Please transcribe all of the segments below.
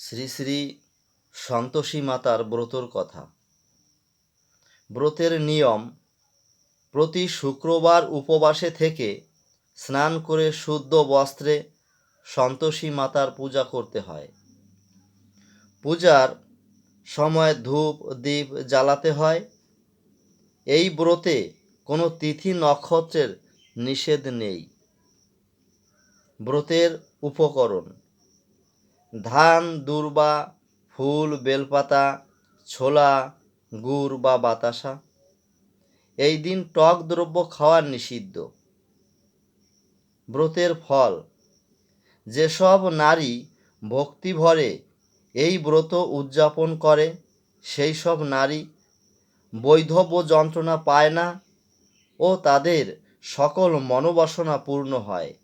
শ্রী শ্রী সন্তোষী মাতার ব্রতর কথা। ব্রতের নিয়ম, প্রতি শুক্রবার উপবাসে থেকে স্নান করে শুদ্ধ বস্ত্রে সন্তোষী মাতার পূজা করতে হয়। পূজার সময় ধূপ, দীপ জ্বালাতে হয়। এই ব্রতে কোনো তিথি নক্ষত্রের নিষেধ নেই। ব্রতের উপকরণ ধান, দূর্বা, ফুল, বেলপাতা, ছোলা, গুড় বা বাতাসা। এই দিন টক দ্রব্য খাওয়া নিষিদ্ধ। ব্রতের ফল। যেসব নারী ভক্তিভরে এই ব্রত উদযাপন করে, সেই সব নারী বৈধব্য যন্ত্রণা পায় না ও তাদের সকল মনোবাসনা পূর্ণ হয়।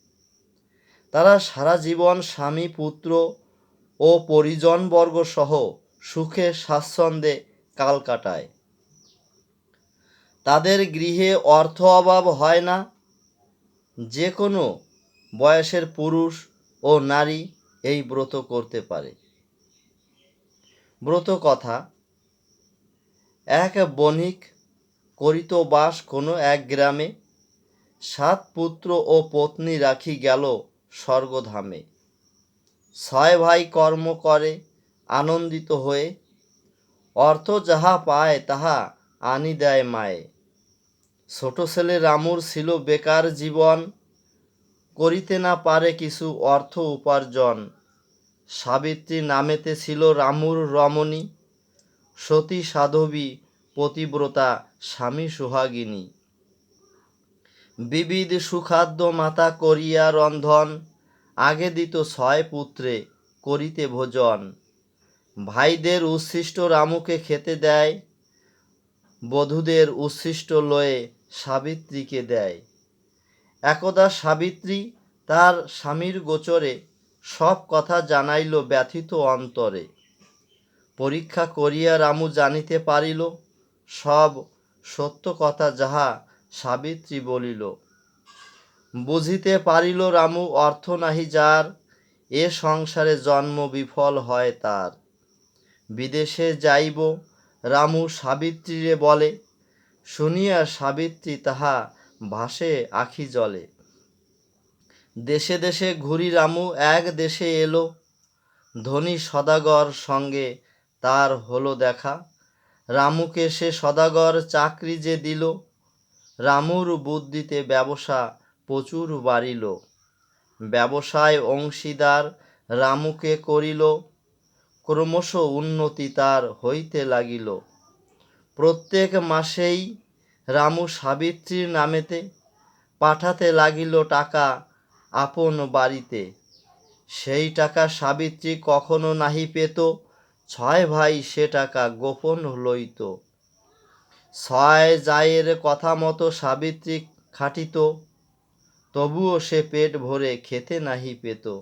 তারা সারা জীবন স্বামী, পুত্র ও পরিজনবর্গ সহ সুখে স্বাচ্ছন্দ্যে কাল কাটায়। তাদের গৃহে অর্থ অভাব হয় না। যে কোনো বয়সের পুরুষ ও নারী এই ব্রত করতে পারে। ব্রত কথা, এক বণিক করিত বাস কোনো এক গ্রামে, সাত পুত্র ও পত্নী রাখি গেল স্বর্গধামে। ছয় ভাই কর্ম করে, আনন্দিত হয়ে। অর্থ যাহা পায়, তাহা আনি দেয় মায়ে। ছোট ছেলে রামুর ছিল বেকার জীবন, করিতে না পারে কিছু অর্থ উপার্জন। সাবিত্রী নামেতে ছিল রামুর রমণী, সতী সাধবী পতিব্রতা, স্বামী সুহাগিনী। বিবিধ সুখাদ্য মাতা করিয়া রন্ধন আগে দিত ছয় পুত্রে করিতে ভোজন। ভাইদের উচ্ছিষ্ট রামুকে খেতে দেয়, বধূদের উচ্ছিষ্ট লয়ে সাবিত্রীকে দেয়। একদা সাবিত্রী তার স্বামীর গোচরে সব কথা জানাইল ব্যথিত অন্তরে। পরীক্ষা করিয়া রামু জানিতে পারিল, সব সত্য কথা যাহা সাবিত্রী বলিল। বুঝিতে পারিল রামু অর্থ নাহি যার, এ সংসারে জন্ম বিফল হয় তার। বিদেশে যাইব, রামু সাবিত্রীরে বলে, শুনিয়া সাবিত্রী তাহা ভাসে আখি জলে। দেশে দেশে ঘুরি রামু, এক দেশে এলো। ধনী সদাগর সঙ্গে তার হলো দেখা। রামুকে সে সদাগর চাকরি যে দিল, রামুর বুদ্ধিতে ব্যবসা প্রচুর বাড়িল। ব্যবসায় অংশীদার রামুকে করিল। ক্রমশ উন্নতি তার হইতে লাগিল। প্রত্যেক মাসেই রামু সাবিত্রীর নামেতে পাঠাতে লাগিল টাকা আপন বাড়িতে। সেই টাকা সাবিত্রী কখনো নাহি পেত। ছয় ভাই সে টাকা গোপন লইত। ছয় জায়ের কথা মতো সাবিত্রী খাটিত। তবুও সে পেট ভরে খেতে নাহি পেত।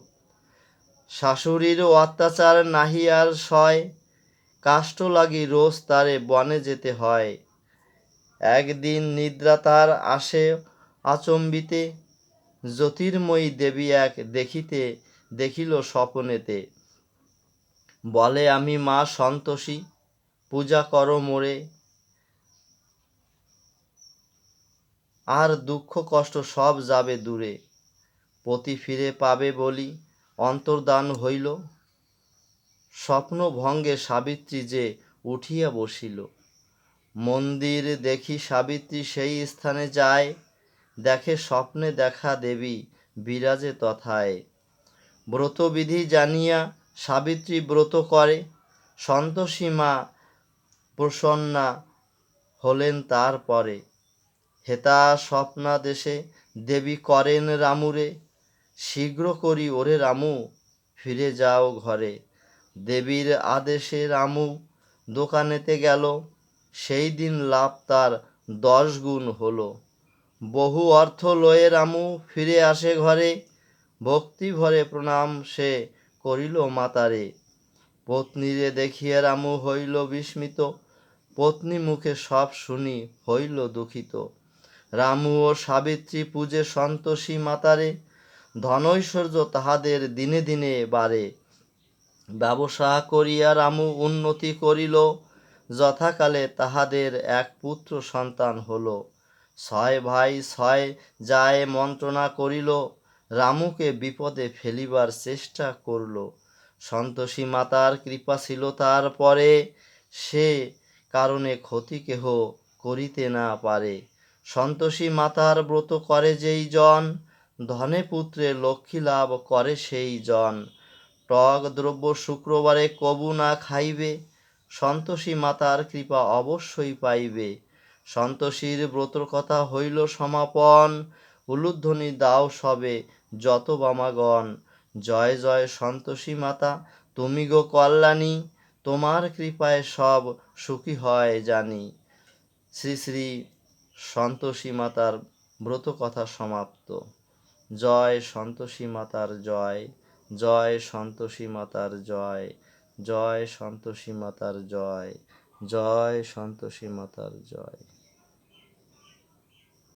শাশুড়ির অত্যাচার নাহি আর সয়, কাষ্ট লাগি রোজ তারে বনে যেতে হয়। একদিন নিদ্রা তার আসে আচম্বিতে, জ্যোতির্ময়ী দেবী এক দেখিতে, দেখিল স্বপনেতে। বলে, আমি মা সন্তোষী, পূজা করো মোরে আর দুঃখ কষ্ট সব যাবে দূরে। পতি ফিরে পাবে বলি অন্তর্দান হইল। স্বপ্ন ভঙ্গে সাবিত্রী যে উঠিয়া বসিল। মন্দির দেখি সাবিত্রী সেই স্থানে যায়। দেখে স্বপ্নে দেখা দেবী বিরাজে তথায়। ব্রতবিধি জানিয়া সাবিত্রী ব্রত করে। সন্তোষী মা প্রসন্না হলেন তারপরে হেতা স্বপ্না দেশে দেবী করেন রামুরে। শীঘ্র করি ওরে রামু, ফিরে যাও ঘরে। দেবীর আদেশে রামু দোকানেতে গেল, সেই দিন লাভ তার দশ গুণ হলো। বহু অর্থ লয়ে রামু ফিরে আসে ঘরে, ভক্তি ভরে প্রণাম সে করিল মাতারে। পত্নীরে দেখিয়া রামু হইল বিস্মিত, পত্নী মুখে সব শুনি হইল দুঃখিত। রামু ও সাবিত্রী পূজে সন্তোষী মাতারে ধনৈশ্বর্য তাহাদের দিনে দিনে বাড়ে। ব্যবসা করিয়া রামু উন্নতি করিল, যথাকালে তাহাদের এক পুত্র সন্তান হলো। ছয় ভাই ছয় যায় মন্ত্রণা করিল, রামুকে বিপদে ফেলিবার চেষ্টা করল। সন্তোষী মাতার কৃপা ছিল তার পরে, সে কারণে ক্ষতি কেহ করিতে না পারে। সন্তোষী মাতার ব্রত করে যেই জন, ধনে পুত্রে লক্ষ্মী লাভ করে সেই জন। টক দ্রব্য শুক্রবারে কবু না খাইবে, সন্তোষী মাতার কৃপা অবশ্যই পাইবে। সন্তোষীর ব্রতর কথা হইল সমাপন, উলুধ্বনি দাও সবে যত বামাগণ। জয় জয় সন্তোষী মাতা, তুমি গো কল্যাণী, তোমার কৃপায় সব সুখী হয় জানি। শ্রী শ্রী সন্তোষী মাতার ব্রত কথা সমাপ্ত। জয় সন্তোষী মাতার জয় জয় সন্তোষী মাতার জয় জয় সন্তোষী মাতার জয় জয় সন্তোষী মাতার জয়।